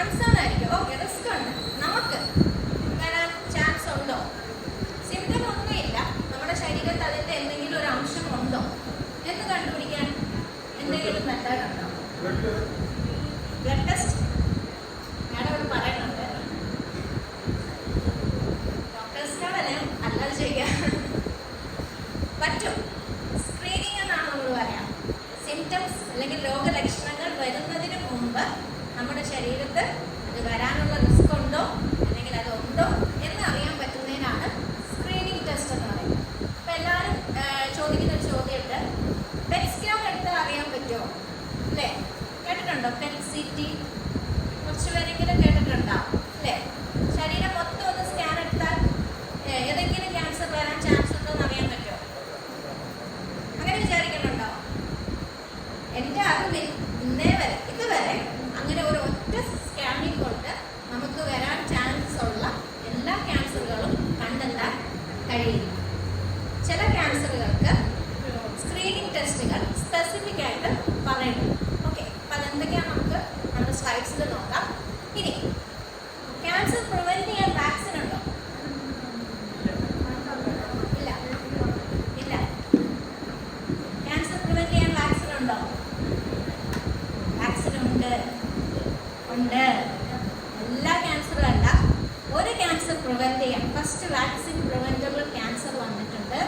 Concern ആയിരിക്കും okay risk നമുക്ക് വരാൻ ചാൻസ് ഉണ്ടോ? സിംറ്റം ഒന്നുമില്ല. നമ്മുടെ ശരീരത്തിൽ അതിന്റെ എന്തെങ്കിലും ഒരു അംശം ഉണ്ടോ? എന്ന് കണ്ടുപിടിക്കാൻ എന്തെങ്കിലും മെത്തേഡ് ഉണ്ടോ? Blood test? നമുക്ക് അത് വരാനുള്ള റിസ്ക് ഉണ്ടോ? അല്ലെങ്കിൽ അത് ഉണ്ടോ? എന്ന് അറിയാൻ പറ്റുന്നതിനാണ് സ്ക്രീനിങ് ടെസ്റ്റ് എന്ന് പറയുന്നത്. അപ്പോൾ എല്ലാവരും ചോദിക്കുന്ന ഒരു ചോദ്യമുണ്ട്. പെറ്റ്സ്ഗ്രാം എടുത്താൽ അറിയാൻ പറ്റുമോ? അല്ലേ? കേട്ടിട്ടുണ്ടോ? പെറ്റ് സി ടി കുറച്ച് പേരെങ്കിലും കേട്ടിട്ടുണ്ടാവും അല്ലേ? ശരീരം മൊത്തം ഒന്ന് സ്കാൻ എടുത്താൽ ഏതെങ്കിലും ക്യാൻസർ വരാൻ ചാൻസ് ഉണ്ടെന്ന് അറിയാൻ പറ്റുമോ? അങ്ങനെ വിചാരിക്കുന്നുണ്ടോ? എന്റെ അറിവിൽ ഇന്നേ വരെ ഇതുവരെ കഴിയില്ല ചില ക്യാൻസറുകൾക്ക് സ്ക്രീനിങ് ടെസ്റ്റുകൾ സ്പെസിഫിക് ആയിട്ട് പറയുന്നു ഓക്കെ അപ്പം അതെന്തൊക്കെയാണ് നമുക്ക് നമ്മുടെ സ്ലൈഡ്സിൽ നോക്കാം. ഇനി ക്യാൻസർ പ്രിവെന്റ് ചെയ്യാൻ വാക്സിൻ ഉണ്ടോ? ഇല്ല. ഇല്ല. ക്യാൻസർ പ്രിവെന്റ് ചെയ്യാൻ വാക്സിൻ ഉണ്ടോ? വാക്സിൻ ഉണ്ട്. ഉണ്ട്. പ്രിവെന്റ് ചെയ്യാം. ഫസ്റ്റ് വാക്സിൻ പ്രിവെന്റബിൾ ക്യാൻസർ വന്നിട്ടുണ്ട്.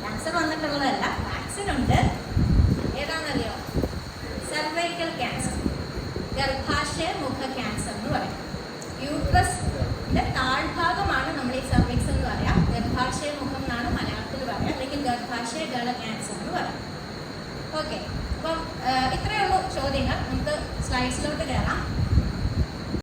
ക്യാൻസർ വന്നിട്ടുള്ളതല്ല വാക്സിൻ ഉണ്ട്. ഏതാണെന്നറിയോ? സെർവൈക്കൽ ക്യാൻസർ ഗർഭാശയ മുഖ ക്യാൻസർ എന്ന് പറയും. യൂട്രസിന്റെ താഴ്ഭാഗമാണ് നമ്മൾ ഈ സെർവിക്സ് എന്ന് പറയാം. ഗർഭാശയ മുഖം എന്നാണ് മലയാളത്തിൽ പറയുക അല്ലെങ്കിൽ ഗർഭാശയ ഗള ക്യാൻസർ എന്ന് പറയാം. ഓക്കെ അപ്പം ഇത്രയുള്ള ചോദ്യങ്ങൾ. നമുക്ക് സ്ലൈഡ്സിലോട്ട് കയറാം